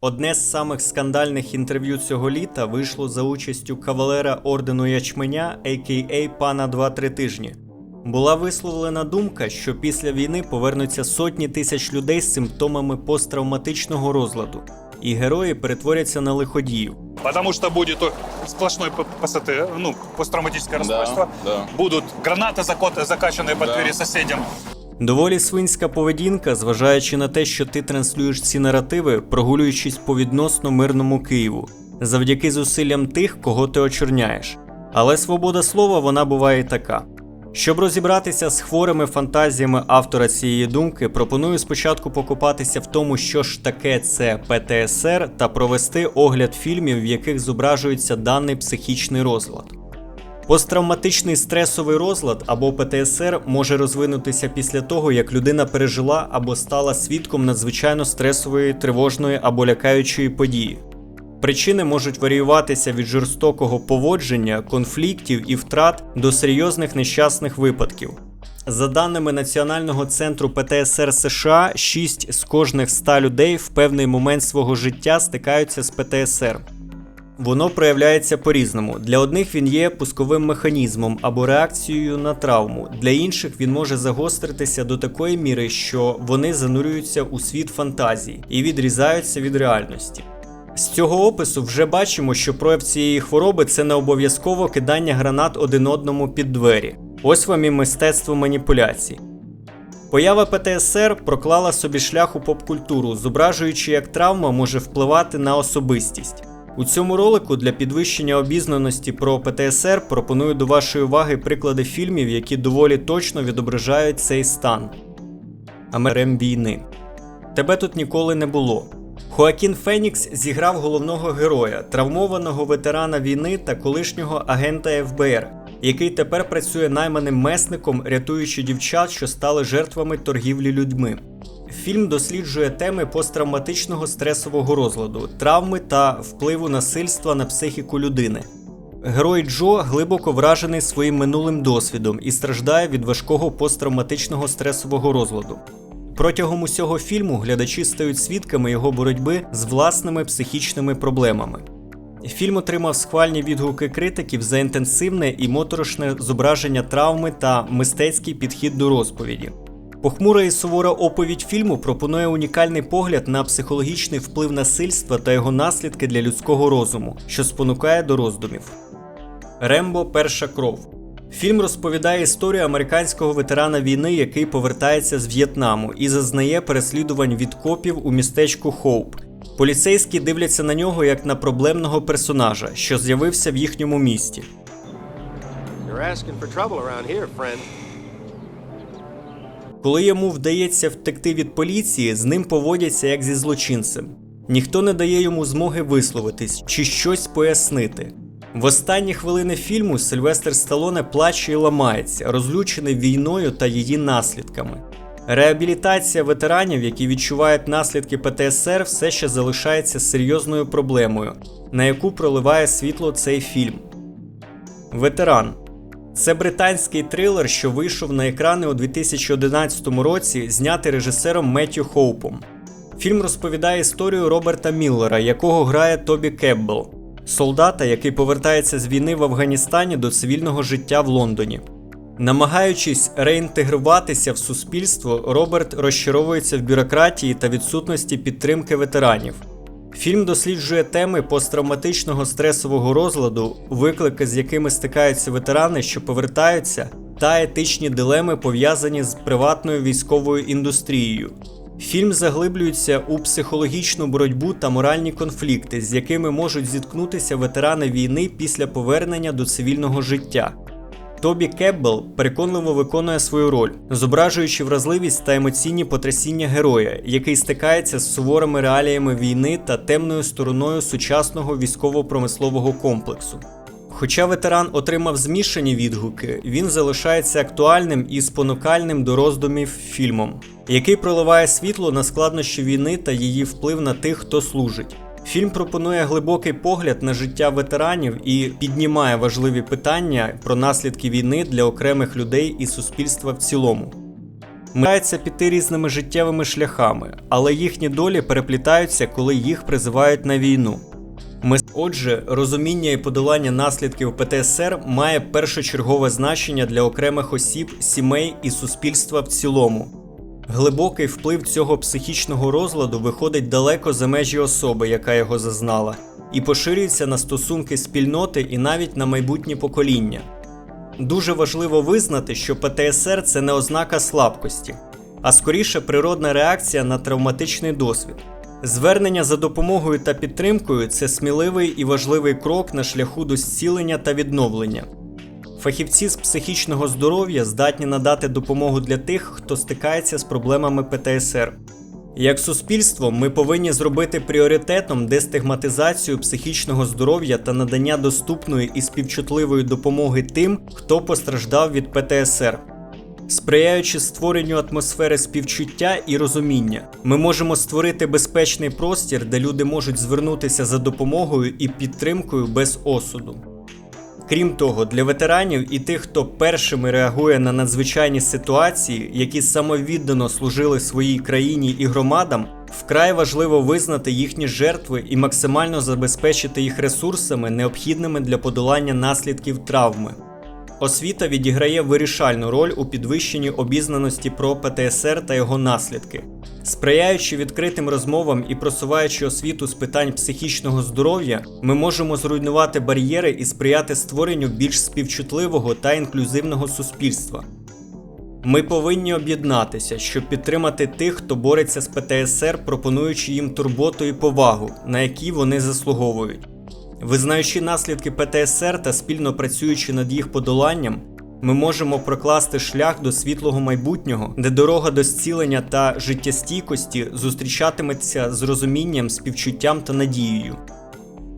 Одне з самих скандальних інтерв'ю цього літа вийшло за участю кавалера ордену Ячменя, а.к.а. пана 2-3 тижні. Була висловлена думка, що після війни повернуться сотні тисяч людей з симптомами посттравматичного розладу, і герої перетворяться на лиходіїв. Потому что будет сплошной ПСТ, ну, посттравматическое расстройство. да. Будут гранаты закот- закачанные под Да. двери соседям. Доволі свинська поведінка, зважаючи на те, що ти транслюєш ці наративи, прогулюючись по відносно мирному Києву, завдяки зусиллям тих, кого ти очорняєш. Але свобода слова вона буває така. Щоб розібратися з хворими фантазіями автора цієї думки, пропоную спочатку покопатися в тому, що ж таке це ПТСР, та провести огляд фільмів, в яких зображується даний психічний розлад. Посттравматичний стресовий розлад або ПТСР може розвинутися після того, як людина пережила або стала свідком надзвичайно стресової, тривожної або лякаючої події. Причини можуть варіюватися від жорстокого поводження, конфліктів і втрат до серйозних нещасних випадків. За даними Національного центру ПТСР США, 6 з кожних 100 людей в певний момент свого життя стикаються з ПТСР. Воно проявляється по-різному. Для одних він є пусковим механізмом або реакцією на травму, для інших він може загостритися до такої міри, що вони занурюються у світ фантазій і відрізаються від реальності. З цього опису вже бачимо, що прояв цієї хвороби це не обов'язково кидання гранат один одному під двері. Ось вам і мистецтво маніпуляцій. Поява ПТСР проклала собі шлях у поп-культуру, зображуючи, як травма може впливати на особистість. У цьому ролику для підвищення обізнаності про ПТСР пропоную до вашої уваги приклади фільмів, які доволі точно відображають цей стан. Амерем війни. Тебе тут ніколи не було. Хоакін Фенікс зіграв головного героя, травмованого ветерана війни та колишнього агента ФБР, який тепер працює найманим месником, рятуючи дівчат, що стали жертвами торгівлі людьми. Фільм досліджує теми посттравматичного стресового розладу, травми та впливу насильства на психіку людини. Герой Джо глибоко вражений своїм минулим досвідом і страждає від важкого посттравматичного стресового розладу. Протягом усього фільму глядачі стають свідками його боротьби з власними психічними проблемами. Фільм отримав схвальні відгуки критиків за інтенсивне і моторошне зображення травми та мистецький підхід до розповіді. Похмура і сувора оповідь фільму пропонує унікальний погляд на психологічний вплив насильства та його наслідки для людського розуму, що спонукає до роздумів. Рембо Перша кров. Фільм розповідає історію американського ветерана війни, який повертається з В'єтнаму і зазнає переслідувань від копів у містечку Хоуп. Поліцейські дивляться на нього як на проблемного персонажа, що з'явився в їхньому місті. You're asking for trouble around here, friend. Коли йому вдається втекти від поліції, з ним поводяться як зі злочинцем. Ніхто не дає йому змоги висловитись чи щось пояснити. В останні хвилини фільму Сильвестр Сталоне плаче і ламається, розлючений війною та її наслідками. Реабілітація ветеранів, які відчувають наслідки ПТСР, все ще залишається серйозною проблемою, на яку проливає світло цей фільм. Ветеран це британський трилер, що вийшов на екрани у 2011 році, знятий режисером Меттю Хоупом. Фільм розповідає історію Роберта Міллера, якого грає Тобі Кеббел, солдата, який повертається з війни в Афганістані до цивільного життя в Лондоні. Намагаючись реінтегруватися в суспільство, Роберт розчаровується в бюрократії та відсутності підтримки ветеранів. Фільм досліджує теми посттравматичного стресового розладу, виклики, з якими стикаються ветерани, що повертаються, та етичні дилеми, пов'язані з приватною військовою індустрією. Фільм заглиблюється у психологічну боротьбу та моральні конфлікти, з якими можуть зіткнутися ветерани війни після повернення до цивільного життя. Тобі Кеббел переконливо виконує свою роль, зображуючи вразливість та емоційні потрясіння героя, який стикається з суворими реаліями війни та темною стороною сучасного військово-промислового комплексу. Хоча ветеран отримав змішані відгуки, він залишається актуальним і спонукальним до роздумів фільмом, який проливає світло на складнощі війни та її вплив на тих, хто служить. Фільм пропонує глибокий погляд на життя ветеранів і піднімає важливі питання про наслідки війни для окремих людей і суспільства в цілому. Маються піти різними життєвими шляхами, але їхні долі переплітаються, коли їх призивають на війну. Ми, отже, розуміння і подолання наслідків ПТСР має першочергове значення для окремих осіб, сімей і суспільства в цілому. Глибокий вплив цього психічного розладу виходить далеко за межі особи, яка його зазнала, і поширюється на стосунки спільноти і навіть на майбутнє покоління. Дуже важливо визнати, що ПТСР це не ознака слабкості, а скоріше природна реакція на травматичний досвід. Звернення за допомогою та підтримкою це сміливий і важливий крок на шляху до зцілення та відновлення. Фахівці з психічного здоров'я здатні надати допомогу для тих, хто стикається з проблемами ПТСР. Як суспільство, ми повинні зробити пріоритетом дестигматизацію психічного здоров'я та надання доступної і співчутливої допомоги тим, хто постраждав від ПТСР. Сприяючи створенню атмосфери співчуття і розуміння, ми можемо створити безпечний простір, де люди можуть звернутися за допомогою і підтримкою без осуду. Крім того, для ветеранів і тих, хто першими реагує на надзвичайні ситуації, які самовіддано служили своїй країні і громадам, вкрай важливо визнати їхні жертви і максимально забезпечити їх ресурсами, необхідними для подолання наслідків травми. Освіта відіграє вирішальну роль у підвищенні обізнаності про ПТСР та його наслідки. Сприяючи відкритим розмовам і просуваючи освіту з питань психічного здоров'я, ми можемо зруйнувати бар'єри і сприяти створенню більш співчутливого та інклюзивного суспільства. Ми повинні об'єднатися, щоб підтримати тих, хто бореться з ПТСР, пропонуючи їм турботу і повагу, на які вони заслуговують. Визнаючи наслідки ПТСР та спільно працюючи над їх подоланням, ми можемо прокласти шлях до світлого майбутнього, де дорога до зцілення та життєстійкості зустрічатиметься з розумінням, співчуттям та надією.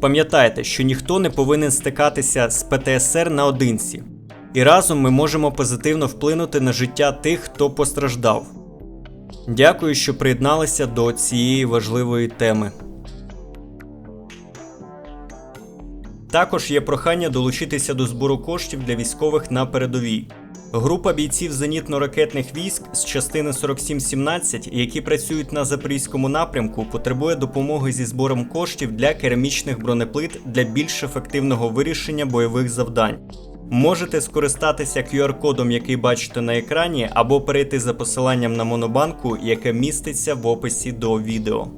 Пам'ятайте, що ніхто не повинен стикатися з ПТСР наодинці, і разом ми можемо позитивно вплинути на життя тих, хто постраждав. Дякую, що приєдналися до цієї важливої теми. Також є прохання долучитися до збору коштів для військових на передовій. Група бійців зенітно-ракетних військ з частини 4717, які працюють на запорізькому напрямку, потребує допомоги зі збором коштів для керамічних бронеплит для більш ефективного вирішення бойових завдань. Можете скористатися QR-кодом, який бачите на екрані, або перейти за посиланням на монобанку, яке міститься в описі до відео.